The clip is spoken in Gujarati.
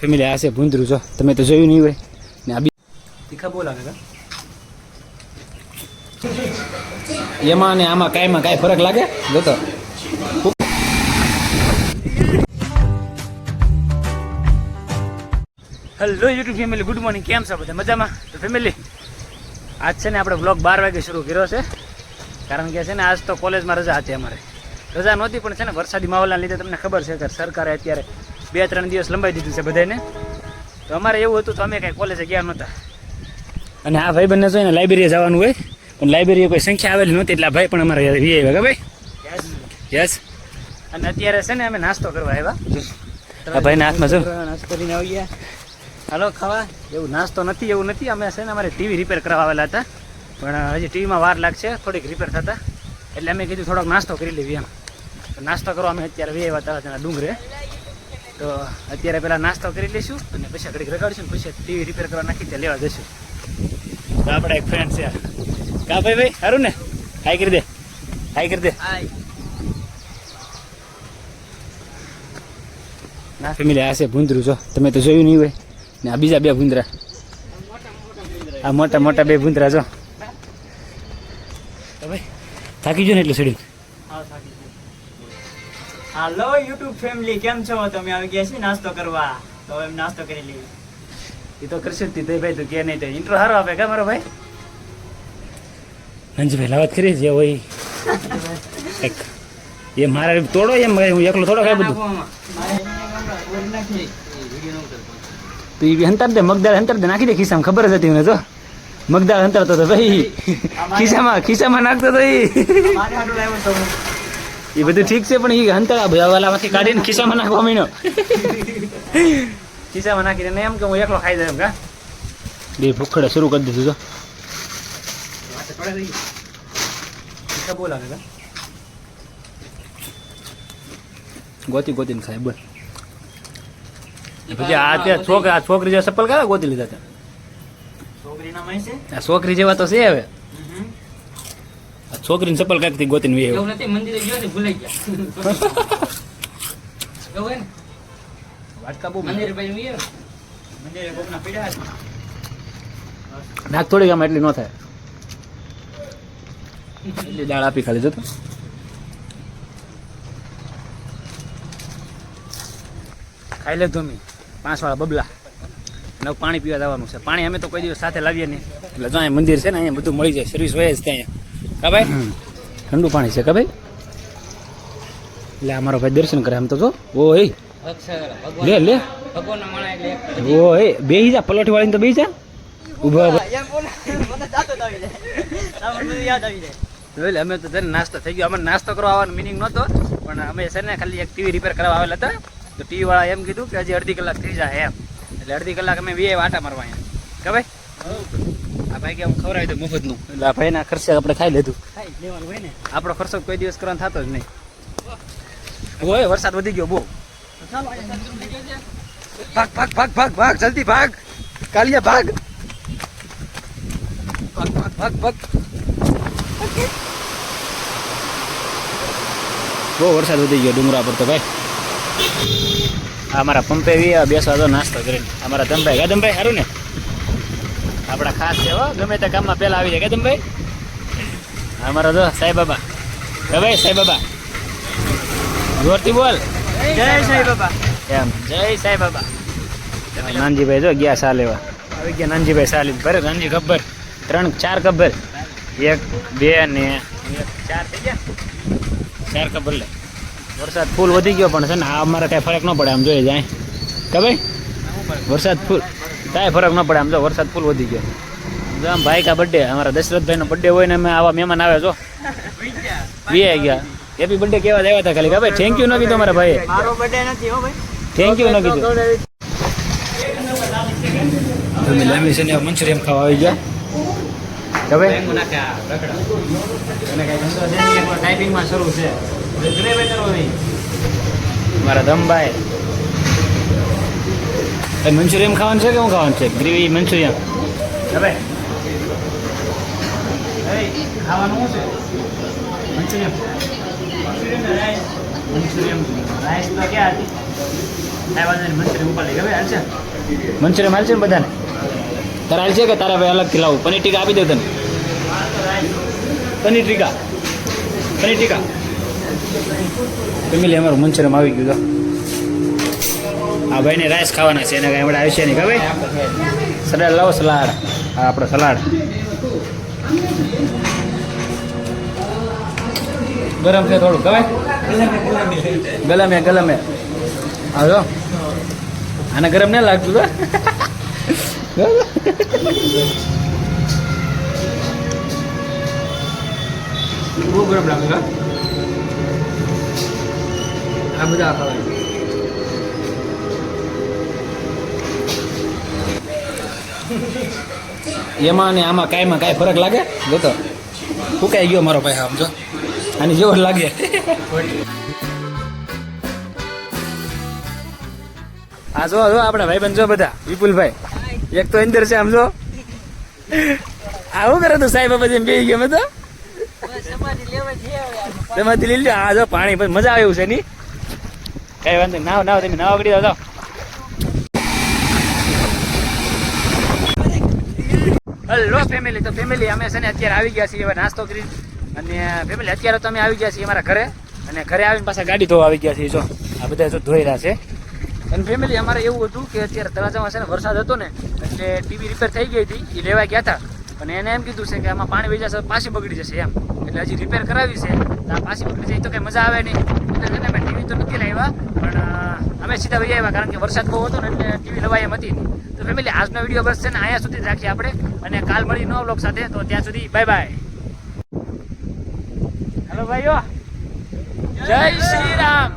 ફેમિલી આ છે, ભૂંદરું જો. તમે તો જોયું નહીં હોય. ને આ બી તીખા બહુ લાગે એમાં ને આમાં કાંઈમાં કાંઈ ફરક લાગે? જોતો hello YouTube family good morning કેમ છો બધા? મજામાં? તો ફેમિલી આજ છે ને આપણે બ્લોગ બાર વાગે શરૂ કર્યો છે. કારણ કે છે ને આજ તો કોલેજમાં રજા હતી અમારે. રજા નહોતી પણ છે ને વરસાદી માહોલના લીધે તમને ખબર છે કે સરકારે અત્યારે બે ત્રણ દિવસ લંબાઈ દીધું છે બધાને તો અમારે એવું હતું તો અમે કાંઈ કોલેજે ગયા નહોતા. અને આ ભાઈ બંને જોઈને લાઇબ્રેરીએ જવાનું હોય પણ લાઇબ્રેરીએ કોઈ સંખ્યા આવેલી નહોતી એટલે આ ભાઈ પણ અમારે વી આવ્યા કે ભાઈ યસ. અને અત્યારે છે ને અમે નાસ્તો કરવા આવ્યા. આ ભાઈના હાથમાં જો. નાસ્તો કરીને આવી ગયા. હાલો ખાવા. એવું નાસ્તો નથી એવું નથી. અમે છે ને અમારે ટીવી રિપેર કરવા આવેલા હતા. પણ હજી ટીવીમાં વાર લાગશે થોડીક રિપેર થતા. એટલે અમે કીધું થોડોક નાસ્તો કરી લેવી એમ. તો નાસ્તો કરવા અમે અત્યારે વે આવ્યા હતા ડુંગરે. તો અત્યારે પહેલાં નાસ્તો કરી લઈશું અને પછી ઘડીક રગાડીશું ને પછી ટીવી રિપેર કરવા નાખી ત્યાં લેવા જશું તો આપણા એક ફ્રેન્ડ છે કા ભાઈ ભાઈ? સારું ને? હાઈ કરી દે. હાઈ કરી દે. ના ફેમિલી આ છે ભૂંદરું જો. તમે તો જોયું નહીં હોય. ને આ બીજા બે ભૂંદરા. આ મોટા મોટા બે ભૂંદરા જો. તો ભાઈ થાકી જો ને એટલું સડી હાલો યુટ્યુબ ફેમિલી કેમ છો? તમે આવી ગયા છે નાસ્તો કરવા? તો એમ નાસ્તો કરી લઈએ. એ તો કરશે તે ભાઈ તું કે નહીં તો. ઇન્ટ્રો સારો આપે કા મારો ભાઈ? હંજભાઈ લાવત કરી જે હોય. એક. એ મારા તોડો એમ હું એકલો થોડો ખાઈ બધું. તો એ હંતર દે મગદાળ હંતર દે નાખી દે ખિસ્સામાં. ખબર જ હતી મને તો. મગદાળ હંતરતો તો ભાઈ. ખિસ્સામાં ખિસ્સામાં નાખતો તો એ એ બધું ઠીક છે પણ એ હંતર વાલામાંથી કાઢીને ખિસ્સામાં નાખવા મીનો ખિસ્સામાં નાખીને એમ કે હું એકલો ખાઈ જાય એમ કા? બે ભૂખડે શરૂ કરી દીધું તો. બહુ ગોતી ગોતીને ખાય બોલ. પછી આ ત્યાં છોકરા છોકરી જે ચપ્પલ કરે ગોતી લીધા ત્યાં. છોકરી જેવા તો છે હવે. છોકરીની ચપ્પલ કાંઈકથી ગોતીને વી એવું નથી મંદિરે ગયો ને ભૂલાઈ ગયા. એવું ને? વાટકા બહુ મંદિરે પછી હું મંદિરે કોકના પીડા નાક થોડી આમાં એટલી ન થાય. એટલી દાળ આપી ખાલી જતો ખાઈ લે ધોમી. પાંચ વાળા બબલા. નવ પાણી પીવા જવાનું છે. પાણી અમે તો કોઈ દિવસ સાથે લાવીએ નહીં. એટલે જો મંદિર છે ને અહીંયા બધું મળી જાય. સર્વિસ હોય જ ત્યાં. કા ઠંડુ પાણી છે કા ભાઈ? એટલે અમારો ભાઈ દર્શન કરે આમ તો જો. ઓ એ લે લે. એટલે એક જ. પલોઠી વાળીને તો બેહી જા. એમ જાય. એટલે અમે તો છે નાસ્તો થઈ ગયો. અમે નાસ્તો કરવા આવવાનો મિનિંગ નહોતો, પણ અમે છે ને ખાલી એક ટીવી રિપેર કરવા આવેલા હતા. તો ટીવી વાળા એમ કીધું કે હજી અડધી કલાક થઈ જાય એમ. એટલે અડધી કલાક અમે વીએ વાટા મારવા અહીંયા. કે ભાઈ? આ ભાઈ કે હું ખવડાવી દઉં મફતનું એટલે આ ભાઈના ખર્ચે આપણે ખાઈ લીધું. ખાઈ લેવાનું હોય ને. આપણો ખર્ચો કોઈ દિવસ કરવાનો થતો જ નહીં. ઓય વરસાદ વધી ગયો બહુ. તો ચાલો અહીંયા. ભાગ ભાગ ભાગ ભાગ ભાગ જલ્દી ભાગ. કાલિયા ભાગ. ભાગ ભાગ ભાગ ભાગ. બહુ વરસાદ વધી ગયો ડુંગરા પર તો ભાઈ. અમારા પંપે વી બેસવા તો નાસ્તો કરીને. અમારા ધમભાઈ ગદમભાઈ સારું ને? આપણા ખાસ છે હો. ગમે તે કામમાં પહેલા આવી જાય. ગદમભાઈ અમારા જો સાંઈ બાબા. કે ભાઈ સાંઈ બાબા. જોરથી બોલ. જય સાંઈ બાબા. એમ જય સાંઈ બાબા. નાનજીભાઈ જો ગયા સા લેવા આવી ગયા નાનજીભાઈ સા લીધી ભરે નાનજી ગબ્બર ત્રણ ચાર ગબ્બર એક બે ને એક ચાર થઈ ગયા. ચાર ગબ્બર લે. વરસાદ ફૂલ વધી ગયો પણ છે ને આ અમારે કાંઈ ફરક ન પડે આમ જોઈએ જાય. કે ભાઈ? વરસાદ ફૂલ. કાંઈ ફરક ન પડે આમ જો વરસાદ ફૂલ વધી ગયો. જો આમ ભાઈ કા બર્થડે અમારા દશરથભાઈનો બર્થડે હોય ને અમે આવા મહેમાન આવે જો. વી ગયા. હેપી બર્થડે કેવા જ આવ્યા હતા ખાલી. ભાઈ થેન્ક યુ ન કીધું અમારા ભાઈ મારો બર્થડે નથી હો ભાઈ. થેન્ક યુ ન કીધું? તમે લાંબી છે ને મંચુરિયમ ખાવા આવી ગયા? હવે ધમભાઈ આ રખડા. અને કઈ ધંધો છે નહીં એકવાર ટાઈપિંગમાં શરૂ છે ગ્રેવે કરવો નહીં મારા દમભાઈ એ મંચુરિયમ ખાવાનું છે કે શું ખાવાનું છે? ગ્રેવી મંચુરિયમ હવે ખાવાનું છે? મંચુરિયમ મંચુરિયમ રાઈસ તો ક્યાં હતી? ખાવા ઉપર લઈ હવે મંચુરિયન ને બધાને? તારે હાલશે કે તારે ભાઈ અલગથી લાવું? પનીર ટીકા આપી દે તને. પનીર ટીકા. પનીર ટીકા. ફેમિલી અમારું મંચુરિયમ આવી ગયું આ ભાઈને રાઈસ ખાવાના છે, એને કાંઈ આપણે આવશે નહીં, ખબર? સલાડ લાવો, સલાડ. આ આપણો સલાડ. ગરમ છે થોડું ખબર? ગલમે ગલમે. આવ્યો આને ગરમ ના લાગતું તો બહુ ગરમ લાગે, હા. આ બધા ખવાય. એમાં ને આમાં કાંઈમાં કાંઈ ફરક લાગે? જોતો. ફૂકાઈ ગયો મારો ભાઈ આમ, જો. આની જેવો લાગે. આ જો જો આપણા ભાઈબંધ જો બધા. વિપુલભાઈ. એક તો અંદર છે આમ, જો. આવું કરે તું સાહેબ જેમ બે ગયો મેં તો? તેમાંથી લઈ લો આ જો પાણી, પછી મજા આવે એવું છે ની કઈ વાંધો. નાવ નાવ, તમે નાવ આગળ જાઓ. હેલો ફેમિલી તો ફેમિલી અમે છે ને અત્યારે આવી ગયા છીએ, હવે નાસ્તો કરી અને ફેમિલી અત્યારે તો અમે આવી ગયા છીએ અમારા ઘરે. અને ઘરે આવીને પાછા ગાડી ધોવા આવી ગયા છીએ, જો. આ બધા જો ધોઈ રહ્યા છે. અને ફેમિલી અમારે એવું હતું કે અત્યારે તળાજામાં છે ને વરસાદ હતો ને, એટલે ટીવી રિપેર થઈ ગઈ હતી એ લેવા ગયા હતા. અને એને એમ કીધું છે કે આમાં પાણી વહી જશે, પાછી બગડી જશે એમ. એટલે હજી રિપેર કરાવી છે. આ પાછી બગડી જાય તો કંઈ મજા આવે નહીં. એટલે અમે ટીવી તો નથી લાવ્યા, પણ અમે સીધા વહી આવ્યા, કારણ કે વરસાદ બહુ હતો ને, એટલે ટીવી લવાય એમ હતી. તો ફેમિલી, આજનો વીડિયો બસ છે ને અહીંયા સુધી જ રાખીએ આપણે. અને કાલ મળી નવા બ્લોગ સાથે, તો ત્યાં સુધી બાય બાય હેલો ભાઈઓ. જય શ્રી રામ.